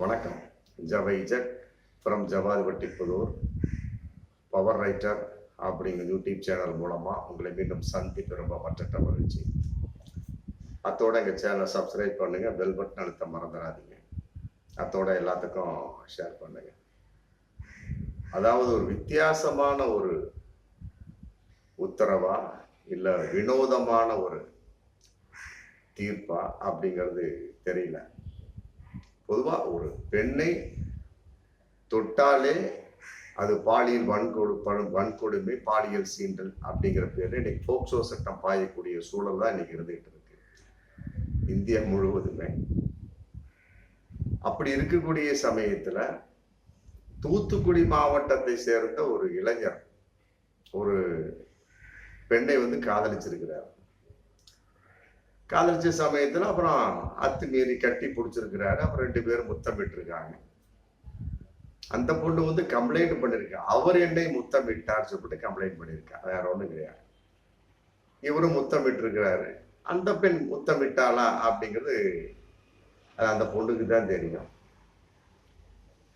வணக்கம். ஜவைஜட் from Javathipatti Puthur. Power writer அப்படிங்கிற YouTube channel மூலமாக உங்களை மீண்டும் சந்திப்பு ரொம்ப மற்ற மகிழ்ச்சி. அத்தோட எங்கள் சேனலை சப்ஸ்கிரைப் பண்ணுங்கள் பெல் பட்டன் அழுத்த மறந்துடாதீங்க. அத்தோட எல்லாத்துக்கும் ஷேர் பண்ணுங்கள் அதாவது ஒரு வித்தியாசமான ஒரு உத்தரவா இல்லை வினோதமான ஒரு தீர்ப்பா அப்படிங்கிறது தெரியல. பொதுவாக ஒரு பெண்ணை தொட்டாலே அது பாலியல் வன்கொடு பணு- வன்கொடுமை பாலியல் சீண்டல் அப்படிங்கிற பேரில் இன்னைக்கு போக்சோ சட்டம் பாயக்கூடிய சூழல் தான் இன்னைக்கு இருந்துகிட்டு இருக்கு. இந்தியா முழுவதுமே. அப்படி இருக்கக்கூடிய சமயத்தில் தூத்துக்குடி மாவட்டத்தை சேர்ந்த ஒரு இளைஞர் ஒரு பெண்ணை வந்து காதலிச்சிருக்கிறார். காதலிச்ச சமயத்துல அப்புறம் அத்துமீறி கட்டி பிடிச்சிருக்கிறாரு. அப்புறம் ரெண்டு பேரும் முத்தமிட்டு இருக்காங்க அந்த பொண்ணு வந்து கம்ப்ளைண்ட் பண்ணிருக்கா. அவர் என்னை முத்தமிட்டார் சொல்லிட்டு கம்ப்ளைண்ட் பண்ணியிருக்கா வேற ஒண்ணும் கிடையாது. இவரும் முத்தமிட்டு இருக்கிறாரு அந்த பெண் முத்தமிட்டாளா அப்படிங்கிறது அது அந்த பொண்ணுக்கு தான் தெரியும்.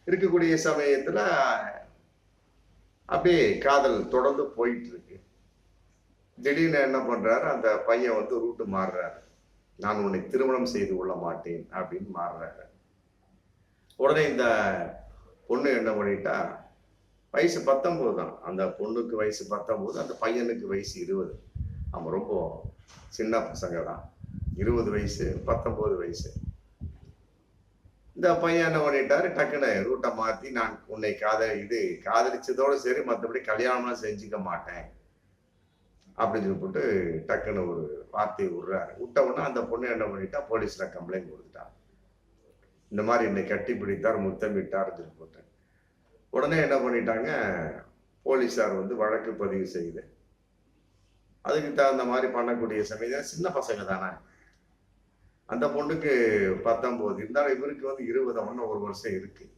இருக்கக்கூடிய சமயத்துல அப்படியே காதல் தொடர்ந்து போயிட்டு இருக்கு. திடீர்னு என்ன பண்றாரு? அந்த பையன் வந்து ரூட்டு மாறுறாரு. நான் உன்னை திருமணம் செய்து கொள்ள மாட்டேன் அப்படின்னு மாறுறாரு. உடனே இந்த பொண்ணு என்ன பண்ணிட்டா வயசு பத்தொம்போது தான். அந்த பொண்ணுக்கு வயசு பத்தொம்போது அந்த பையனுக்கு வயசு இருபது. அவன் ரொம்ப சின்ன பசங்க தான். இருபது வயசு பத்தொம்போது வயசு. இந்த பையன் என்ன பண்ணிட்டாரு? டக்குன்னு ரூட்டை மாற்றி நான் உன்னை காதல் இது காதலிச்சதோட சரி மற்றபடி கல்யாணம்லாம் செஞ்சுக்க மாட்டேன். அப்படின்னு சொல்லிட்டு டக்குன்னு ஒரு வார்த்தையை விடுறாரு. விட்டவுடனே அந்த பொண்ணு என்ன பண்ணிட்டா போலீஸில் கம்ப்ளைண்ட் கொடுத்துட்டாங்க இந்த மாதிரி என்னை கட்டி பிடித்தார் முத்தமிட்டார் சொல்லி போட்டேன். உடனே என்ன பண்ணிட்டாங்க போலீஸார் வந்து வழக்கு பதிவு செய்து அதுக்கு தகுந்த மாதிரி பண்ணக்கூடிய சமயம் சின்ன பசங்க தானே. அந்த பொண்ணுக்கு பத்தொம்போது இருந்தாலும் இவருக்கு வந்து இருபது ஒன்றும் ஒரு வருஷம் இருக்குது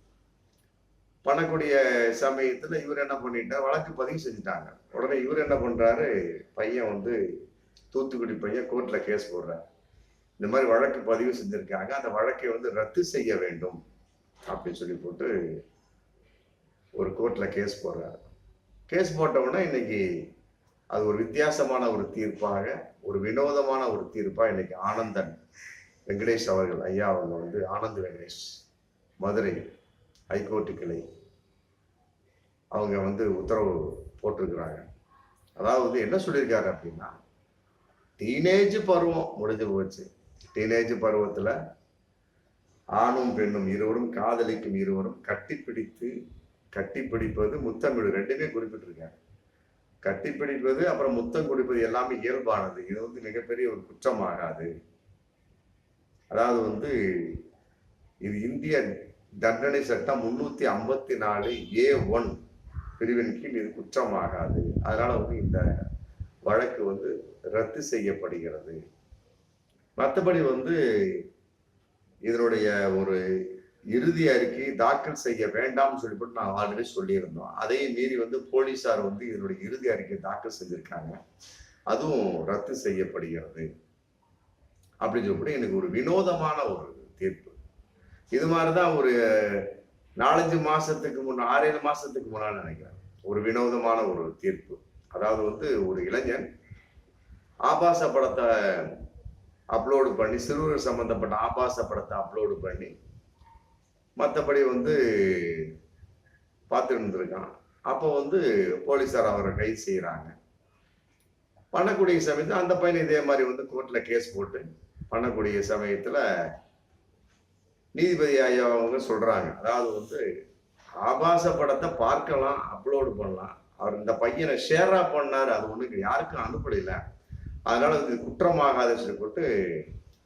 பண்ணக்கூடிய சமயத்தில் இவர் என்ன பண்ணிட்டார்? வழக்கு பதிவு செஞ்சுட்டாங்க. உடனே இவர் என்ன பண்ணுறாரு பையன் வந்து தூத்துக்குடி பையன் கோர்ட்டில் கேஸ் போடுறார். இந்த மாதிரி வழக்கு பதிவு செஞ்சுருக்காங்க. அந்த வழக்கை வந்து ரத்து செய்ய வேண்டும் அப்படின்னு சொல்லி போட்டு ஒரு கோர்ட்டில் கேஸ் போடுறாரு. கேஸ் போட்டவுடனே இன்னைக்கு அது ஒரு வித்தியாசமான ஒரு தீர்ப்பாக ஒரு வினோதமான ஒரு தீர்ப்பாக இன்னைக்கு ஆனந்தன் வெங்கடேஷ் அவர்கள் ஐயா அவங்க வந்து ஆனந்த் வெங்கடேஷ் மதுரை ஹைகோர்ட்டு கிளை அவங்க வந்து உத்தரவு போட்டிருக்கிறாங்க. அதாவது என்ன சொல்லியிருக்காரு அப்படின்னா டீனேஜ் பருவம் முடிஞ்சு போச்சு. டீனேஜ் பருவத்தில் ஆணும் பெண்ணும் இருவரும் காதலிக்கும் இருவரும் கட்டிப்பிடித்து கட்டிப்பிடிப்பது முத்தமிடு ரெண்டுமே குறிப்பிட்டிருக்காங்க கட்டிப்பிடிப்பது அப்புறம் முத்தம் குடிப்பது எல்லாமே இயல்பானது. இது வந்து மிகப்பெரிய ஒரு குற்றமாகாது. அதாவது வந்து இது இந்திய தண்டனை சட்டம் முன்னூத்தி ஐம்பத்தி நாலு ஏ ஒன் பிரிவின் கீழ் இது குற்றமாகாது. அதனால வந்து இந்த வழக்கு வந்து ரத்து செய்யப்படுகிறது. மற்றபடி வந்து இதனுடைய ஒரு இறுதி அறிக்கை தாக்கல் செய்ய வேண்டாம்னு சொல்லிவிட்டு நான் ஆல்ரெடி சொல்லியிருந்தோம். அதையும் மீறி வந்து போலீஸார் வந்து இதனுடைய இறுதி அறிக்கை தாக்கல் செஞ்சிருக்காங்க. அதுவும் ரத்து செய்யப்படுகிறது. அப்படின்னு சொல்லிட்டு எனக்கு ஒரு வினோதமான ஒரு தீர்ப்பு. இது மாதிரிதான் ஒரு நாலஞ்சு மாசத்துக்கு முன்ன ஆறேழு மாசத்துக்கு முன்னாடி நினைக்கிறேன். ஒரு வினோதமான ஒரு தீர்ப்பு. அதாவது வந்து ஒரு இளைஞன் ஆபாச படத்தை அப்லோடு பண்ணி சிறுவர் சம்பந்தப்பட்ட ஆபாச படத்தை அப்லோடு பண்ணி மற்றபடி வந்து பார்த்துட்டு இருந்திருக்கான். அப்போ வந்து போலீஸார் அவரை கைது செய்கிறாங்க பண்ணக்கூடிய சமயத்தில் அந்த பையன் இதே மாதிரி வந்து கோர்ட்டில் கேஸ் போட்டு பண்ணக்கூடிய சமயத்தில் நீதிபதி ஐயா அவங்க அதாவது வந்து ஆபாச படத்தை பார்க்கலாம் அப்லோடு பண்ணலாம். அவர் இந்த பையனை ஷேரா பண்ணார் அது ஒன்றுக்கு யாருக்கும் அனுப்படையில அதனால இது குற்றமாகாது சொல்லி போட்டு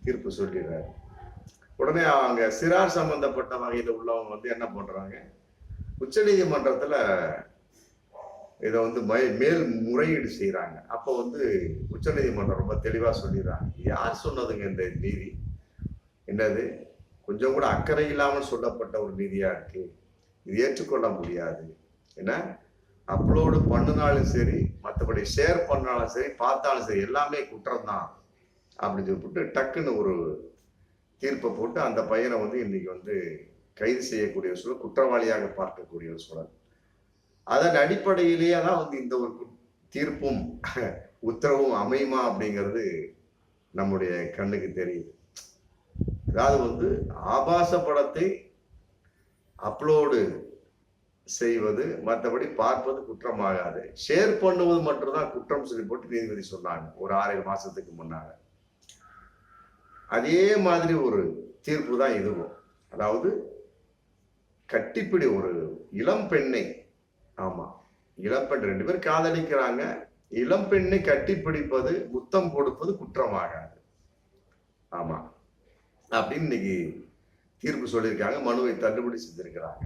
தீர்ப்பு சொல்லிடுறாரு. உடனே அவங்க சிறார் சம்பந்தப்பட்ட வகையில் உள்ளவங்க வந்து என்ன பண்ணுறாங்க உச்சநீதிமன்றத்தில் இதை வந்து மை மேல் முறையீடு செய்கிறாங்க அப்போ வந்து உச்சநீதிமன்றம் ரொம்ப தெளிவாக சொல்லிடுறாங்க. யார் சொன்னதுங்க இந்த நீதி? என்னது? கொஞ்சம் கூட அக்கறை இல்லாமல் சொல்லப்பட்ட ஒரு நீதியாக இருக்கு. இது ஏற்றுக்கொள்ள முடியாது. ஏன்னா அப்லோடு பண்ணினாலும் சரி மற்றபடி ஷேர் பண்ணாலும் சரி பார்த்தாலும் சரி எல்லாமே குற்றம் தான் அப்படின்னு சொல்லிட்டு டக்குன்னு ஒரு தீர்ப்பை போட்டு அந்த பையனை வந்து இன்னைக்கு வந்து கைது செய்யக்கூடிய ஒரு சூழல் குற்றவாளியாக பார்க்கக்கூடிய ஒரு சூழல். அதன் அடிப்படையிலேயே தான் வந்து இந்த ஒரு தீர்ப்பும் உத்தரவும் அமையுமா அப்படிங்கிறது நம்முடைய கண்ணுக்கு தெரியுது. அதாவது வந்து ஆபாச படத்தை அப்லோடு செய்வது மற்றபடி பார்ப்பது குற்றமாகாது. ஷேர் பண்ணுவது மட்டும்தான் குற்றம் சொல்லி போட்டு நீதிபதி சொன்னாங்க ஒரு ஆறேழு மாசத்துக்கு முன்னாக அதே மாதிரி ஒரு தீர்ப்பு தான் இதுவும். அதாவது கட்டிப்பிடி ஒரு இளம் பெண்ணை ஆமா இளம் பெண் ரெண்டு பேர் காதலிக்கிறாங்க. இளம் பெண்ணை கட்டிப்பிடிப்பது முத்தம் கொடுப்பது குற்றமாகாது. ஆமா. அப்படின்னு இன்னைக்கு தீர்ப்பு சொல்லியிருக்காங்க மனுவை தள்ளுபடி செஞ்சிருக்கிறாங்க.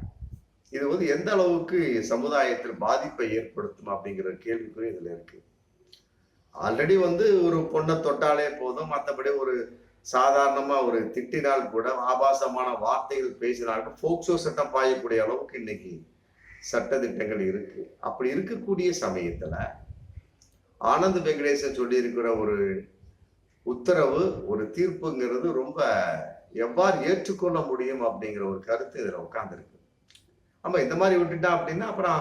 இது வந்து எந்த அளவுக்கு சமுதாயத்தில் பாதிப்பை ஏற்படுத்தும் அப்படிங்கிற கேள்விக்குறி இதில் இருக்கு. ஆல்ரெடி வந்து ஒரு பொண்ணை தொட்டாலே போதும் மற்றபடி ஒரு சாதாரணமா ஒரு திட்டினால் கூட ஆபாசமான வார்த்தைகள் பேசினாலும் போக்சோ சட்டம் பாயக்கூடிய அளவுக்கு இன்னைக்கு சட்ட திட்டங்கள் இருக்கு. அப்படி இருக்கக்கூடிய சமயத்துல ஆனந்த் வெங்கடேசன் சொல்லியிருக்கிற ஒரு உத்தரவு ஒரு தீர்ப்புங்கிறது ரொம்ப எவ்வாறு ஏற்றுக்கொள்ள முடியும் அப்படிங்கிற ஒரு கருத்து இதில் உட்காந்துருக்கு ஆமா இந்த மாதிரி விட்டுட்டா அப்படின்னா அப்புறம்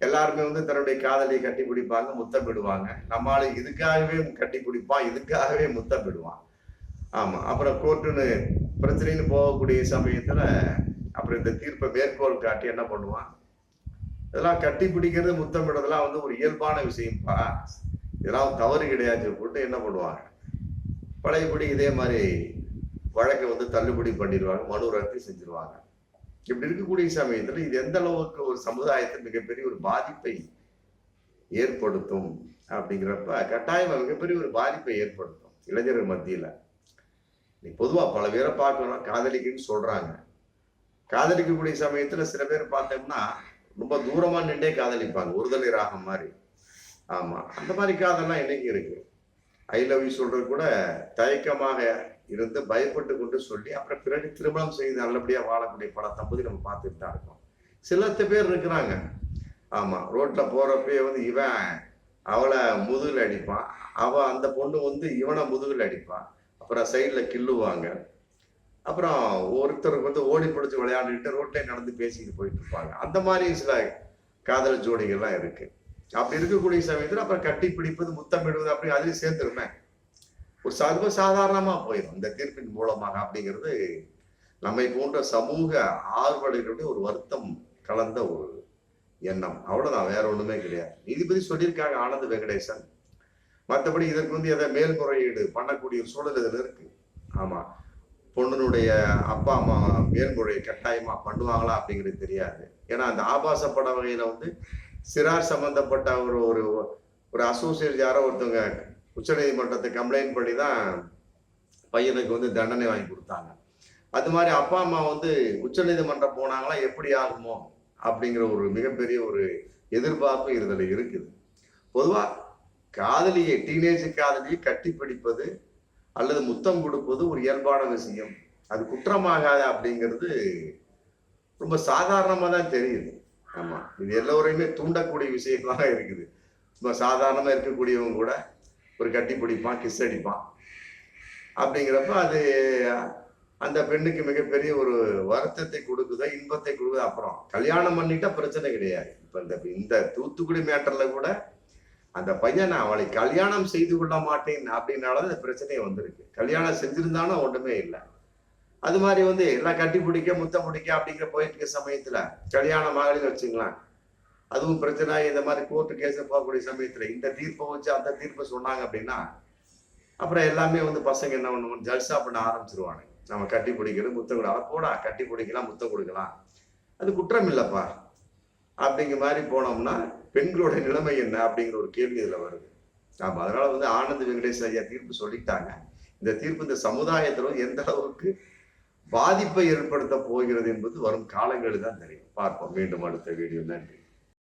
எல்லாருமே வந்து தன்னுடைய காதலியை கட்டி பிடிப்பாங்க முத்தமிடுவாங்க நம்மளால இதுக்காகவே கட்டி பிடிப்பான் இதுக்காகவே முத்தமிடுவான் ஆமா அப்புறம் கோர்ட்டுன்னு பிரச்சனைன்னு போகக்கூடிய சமயத்துல அப்புறம் இந்த தீர்ப்பை மேற்கோள் காட்டி என்ன பண்ணுவான்? இதெல்லாம் கட்டி பிடிக்கிறது முத்தமிடுறதெல்லாம் வந்து ஒரு இயல்பான விஷயம்ப்பா. இதெல்லாம் தவறு கிடையாது போட்டு என்ன பண்ணுவாங்க? பழையபடி இதே மாதிரி வழக்கை வந்து தள்ளுபடி பண்ணிடுவாங்க மனு ரத்து செஞ்சிருவாங்க. இப்படி இருக்கக்கூடிய சமயத்தில் இது எந்த அளவுக்கு ஒரு சமுதாயத்தில் மிகப்பெரிய ஒரு பாதிப்பை ஏற்படுத்தும் அப்படிங்கிறப்ப கட்டாயம் மிகப்பெரிய ஒரு பாதிப்பை ஏற்படுத்தும் இளைஞர்கள் மத்தியில். நீ பொதுவாக பல பேரை பார்க்கணும் காதலிக்குன்னு சொல்கிறாங்க காதலிக்கக்கூடிய சமயத்தில் சில பேர் பார்த்தோம்னா ரொம்ப தூரமாக நின்றே காதலிப்பாங்க ஒருதலை ராகம் மாதிரி. ஆமாம் அந்த மாதிரி காதல்லாம் இன்னைக்கு இருக்குது ஐ லவ் யூ சொல்றது கூட தயக்கமாக இருந்து பயப்பட்டு கொண்டு சொல்லி அப்புறம் பிறகு திருமணம் செய்து நல்லபடியாக வாழக்கூடிய பல தம்பதி நம்ம பார்த்துட்டு தான் இருக்கோம். சிலத்து பேர் இருக்கிறாங்க. ஆமாம் ரோட்டில் போகிறப்பயே வந்து இவன் அவளை முதுகில் அடிப்பான். அவள் அந்த பொண்ணு வந்து இவனை முதுகில் அடிப்பான். அப்புறம் சைடில் கிள்ளுவாங்க. அப்புறம் ஒருத்தருக்கு வந்து ஓடி பிடிச்சி விளையாண்டுக்கிட்டு ரோட்ல நடந்து பேசிக்கிட்டு போயிட்டு இருப்பாங்க. அந்த மாதிரி சில காதல் ஜோடிகள்லாம் இருக்குது அப்படி இருக்கக்கூடிய சமயத்தில் அப்புறம் கட்டி பிடிப்பது முத்தமிடுவது அப்படி அதுலேயும் சேர்ந்துருமே ஒரு சர்வ சாதாரணமா போயிடும் இந்த தீர்ப்பின் மூலமாக அப்படிங்கிறது நம்மை போன்ற சமூக ஆர்வலர்களுடைய ஒரு வருத்தம் கலந்த ஒரு எண்ணம். அவ்வளவுதான். வேற ஒண்ணுமே கிடையாது. நீதிபதி சொல்லியிருக்காங்க ஆனந்த் வெங்கடேசன். மற்றபடி இதற்கு வந்து எதை மேல்முறையீடு பண்ணக்கூடிய ஒரு சூழல் இதுல இருக்கு. ஆமா. பொண்ணுனுடைய அப்பா அம்மா மேல்முறை கட்டாயமா பண்ணுவாங்களா அப்படிங்கிறது தெரியாது. ஏன்னா அந்த ஆபாச பட வகையில வந்து சிறார் சம்பந்தப்பட்ட ஒரு ஒரு ஒரு அசோசியேட் யாரோ ஒருத்தவங்க உச்சநீதிமன்றத்தை கம்ப்ளைண்ட் பண்ணி தான் பையனுக்கு வந்து தண்டனை வாங்கி கொடுத்தாங்க. அது மாதிரி அப்பா அம்மா வந்து உச்சநீதிமன்றம் போனாங்களா எப்படி ஆகுமோ அப்படிங்கிற ஒரு மிகப்பெரிய ஒரு எதிர்பார்ப்பு இதில் இருக்குது. பொதுவாக காதலியை டீனேஜ் காதலியை கட்டி பிடிப்பது அல்லது முத்தம் கொடுப்பது ஒரு இயல்பான விஷயம். அது குற்றமாகாது அப்படிங்கிறது ரொம்ப சாதாரணமாக தான் தெரியுது. ஆமா. இது எல்லோரையுமே தூண்டக்கூடிய விஷயமாக இருக்குது. சும்மா சாதாரணமா இருக்கக்கூடியவங்க கூட ஒரு கட்டி பிடிப்பான் கிஸ் அடிப்பான். அப்படிங்கிறப்ப அது அந்த பெண்ணுக்கு மிகப்பெரிய ஒரு வருத்தத்தை கொடுக்குதோ இன்பத்தை கொடுக்குது அப்புறம் கல்யாணம் பண்ணிட்டா பிரச்சனை கிடையாது. இப்ப இந்த இந்த தூத்துக்குடி மேட்டர்ல கூட அந்த பையன் நான் அவளை கல்யாணம் செய்து கொள்ள மாட்டேன் அப்படின்னால இந்த பிரச்சனையே வந்திருக்கு. கல்யாணம் செஞ்சிருந்தாலும் ஒன்றுமே இல்லை. அது மாதிரி வந்து எல்லாம் கட்டி பிடிக்க முத்தம் பிடிக்க அப்படிங்கிற போயிட்டு இருக்க சமயத்துல கல்யாணம் ஆகலைன்னு வச்சுக்கலாம் அதுவும் பிரச்சனை இந்த மாதிரி கோர்ட்டு கேஸ் போகக்கூடிய சமயத்துல இந்த தீர்ப்பை வச்சு அந்த தீர்ப்பை சொன்னாங்க அப்படின்னா அப்புறம் எல்லாமே வந்து பசங்க என்ன பண்ணுவோம் ஜல்சா பண்ண ஆரம்பிச்சிருவானுங்க. நம்ம கட்டி பிடிக்கிறது முத்தம் கொடு. அட போடா கட்டி பிடிக்கலாம் முத்தம் கொடுக்கலாம். அது குற்றம் இல்லைப்பா. அப்படிங்கிற மாதிரி போனோம்னா பெண்களோட நிலைமை என்ன அப்படிங்கிற ஒரு கேள்வி இதுல வருது. ஆமா அதனால வந்து ஆனந்த் வெங்கடேஷ் ஐயா தீர்ப்பு சொல்லிட்டாங்க. இந்த தீர்ப்பு இந்த சமுதாயத்துல எந்த அளவுக்கு பாதிப்பை ஏற்படுத்த போகிறது என்பது வரும் காலங்களில் தான் தெரியும். பார்ப்போம். மீண்டும் அடுத்த வீடியோ நன்றி.